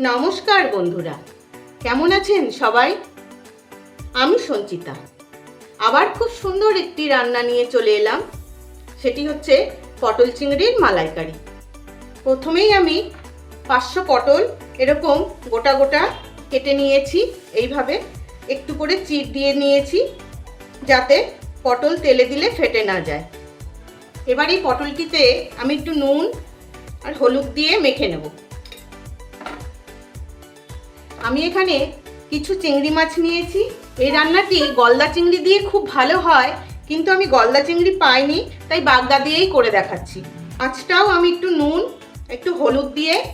নমস্কার বন্ধুরা। কেমন আছেন সবাই? আমি সঞ্চিতা। আবার খুব সুন্দর একটি রান্না নিয়ে চলে এলাম। সেটি হচ্ছে পটল চিংড়ির মালাইকারি। প্রথমেই আমি পাঁচশো পটল এরকম গোটা গোটা কেটে নিয়েছি। এইভাবে একটু করে চিট দিয়ে নিয়েছি যাতে পটল তেলে দিলে ফেটে না যায়। এবার এই পটলটিতে আমি একটু নুন আর হলুদ দিয়ে মেখে নেব। আমি এখানে কিছু চিংড়ি মাছ নিয়েছি। এই রান্নাটি গলদা চিংড়ি দিয়ে খুব ভালো হয়, কিন্তু আমি গলদা চিংড়ি পাইনি, তাই বাগদা দিয়েই করে দেখাচ্ছি। মাছটাও আমি একটু নুন, একটু হলুদ দিয়ে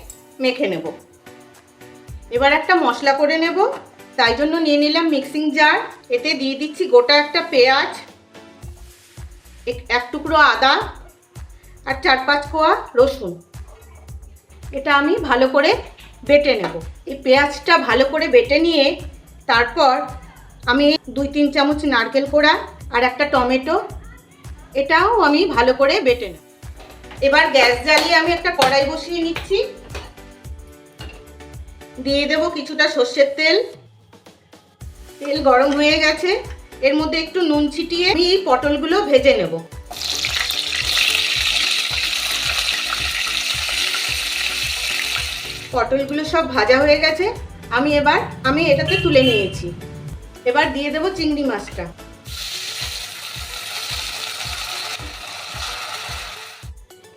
মেখে নেব। এবার একটা মশলা করে নেব, তাই জন্য নিয়ে নিলাম মিক্সিং জার এতে দিয়ে দিচ্ছি গোটা একটা পেঁয়াজ এক- টুকরো আদা আর চার পাঁচ কোয়া রসুন। এটা আমি ভালো করে বেটে নেব। এই পেঁয়াজটা ভালো করে বেটে নিয়ে তারপর আমি দুই তিন চামচ নারকেল কোড়া আর একটা টমেটো, এটাও আমি ভালো করে বেটে নেব। এবার গ্যাস জ্বালিয়ে আমি একটা কড়াই বসিয়ে নিচ্ছি। দিয়ে দেব কিছুটা সর্ষের তেল। তেল গরম হয়ে গেছে। এর মধ্যে একটু নুন ছিটিয়ে আমি এই পটলগুলো ভেজে নেব। পটলগুলো সব ভাজা হয়ে গেছে, আমি এবার, আমি এটাতে তুলে নিয়েছি। এবার দিয়ে দেবো চিংড়ি মাছটা।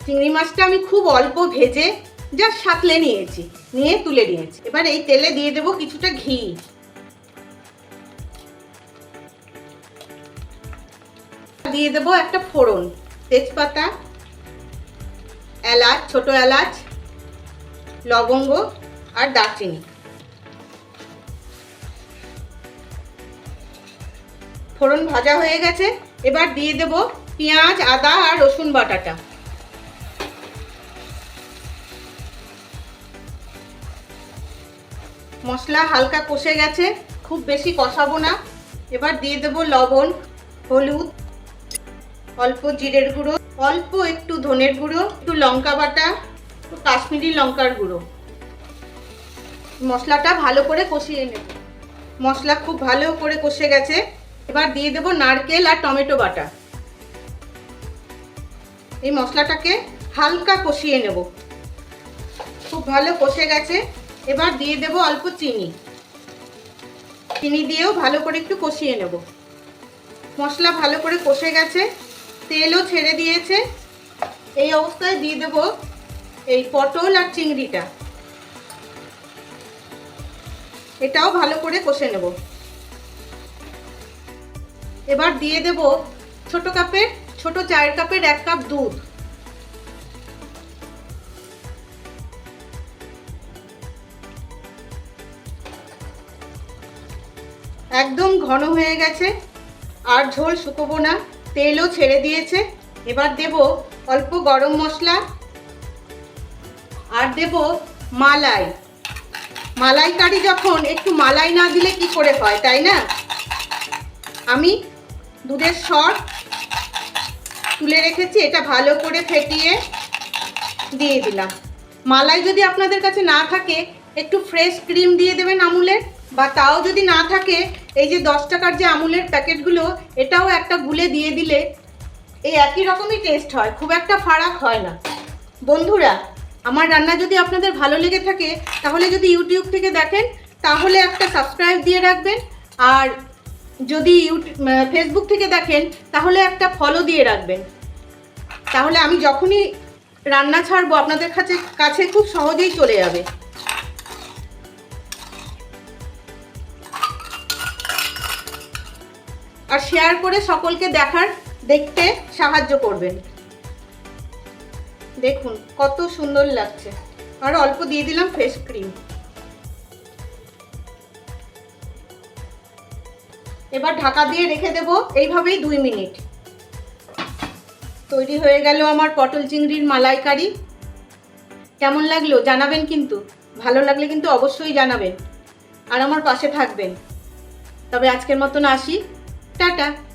চিংড়ি মাছটা আমি খুব অল্প ভেজে যা সাতলে নিয়েছি, নিয়ে তুলে নিয়েছি। এবার এই তেলে দিয়ে দেবো কিছুটা ঘি। দিয়ে দেবো একটা ফোড়ন, তেজপাতা, এলাচ, ছোট এলাচ লবঙ্গ আর দারচিনি। ফোড়ন ভাজা হয়ে গেছে। এবার দিয়ে দেব পেঁয়াজ, আদা আর রসুন বাটাটা। মশলা হালকা কষে গেছে, খুব বেশি কষাবো না। এবার দিয়ে দেব লবণ, হলুদ, অল্প জিরের গুঁড়ো, অল্প একটু ধনের গুঁড়ো, একটু লঙ্কা বাটা কাশ্মীরি লঙ্কার গুঁড়ো। মশলাটা ভালো করে কষিয়ে নেব। মশলা খুব ভালো করে কষে গেছে। এবার দিয়ে দেব নারকেল আর টমেটো বাটা। এই মশলাটাকে হালকা কষিয়ে নেব। খুব ভালো কষে গেছে। এবার দিয়ে দেব অল্প চিনি। চিনি দিয়েও ভালো করে একটু কষিয়ে নেব। মশলা ভালো করে কষে গেছে। তেলও ছেড়ে দিয়েছে। এই অবস্থায় দিয়ে দেব এই পটল আর চিংড়িটা। এটাও ভালো করে কষে নেব। এবার দিয়ে দেব ছোট কাপের, ছোট চায়ের কাপের এক কাপ দুধ। একদম ঘন হয়ে গেছে, আর ঝোল শুকোবো না, তেলও ছেড়ে দিয়েছে। এবার দেব অল্প গরম মশলা আর দেব মালাই। মালাইকারি যখন একটু মালাই না দিলে কি করে হয়, তাই না? আমি দুধের সর তুলে রেখেছি, এটা ভালো করে ফেটিয়ে দিয়ে দিলাম। মালাই যদি আপনাদের কাছে না থাকে, একটু ফ্রেশ ক্রিম দিয়ে দেবেন আমুলের, বা তাও যদি না থাকে, এই যে দশ টাকার যে আমুলের প্যাকেটগুলো, এটাও একটা গুলে দিয়ে দিলে এই একই রকমই টেস্ট হয়, খুব একটা ফারাক হয় না। বন্ধুরা আমার রান্না যদি আপনাদের ভালো লেগে থাকে, তাহলে যদি ইউটিউব থেকে দেখেন, তাহলে একটা সাবস্ক্রাইব দিয়ে রাখবেন। আর যদি ফেসবুক থেকে দেখেন, তাহলে একটা ফলো দিয়ে রাখবেন। তাহলে আমি যখনই রান্না ছাড়বো আপনাদের কাছে কাছে খুব সহজেই চলে যাবে। আর শেয়ার করে সকলকে দেখার, দেখতে সাহায্য করবেন। দেখুন, কত সুন্দর লাগছে। আর অল্প দিয়ে দিলাম ফেস ক্রিম এবার ঢাকা দিয়ে রেখে দেব এইভাবেই দুই মিনিট। তৈরি হয়ে গেল আমার পটল চিংড়ির মালাইকারি। কেমন লাগল জানাবেন কিন্তু। ভালো লাগলে কিন্তু অবশ্যই জানাবেন। আর আমার পাশে থাকবেন। তবে আজকের মতন আসি। টাটা।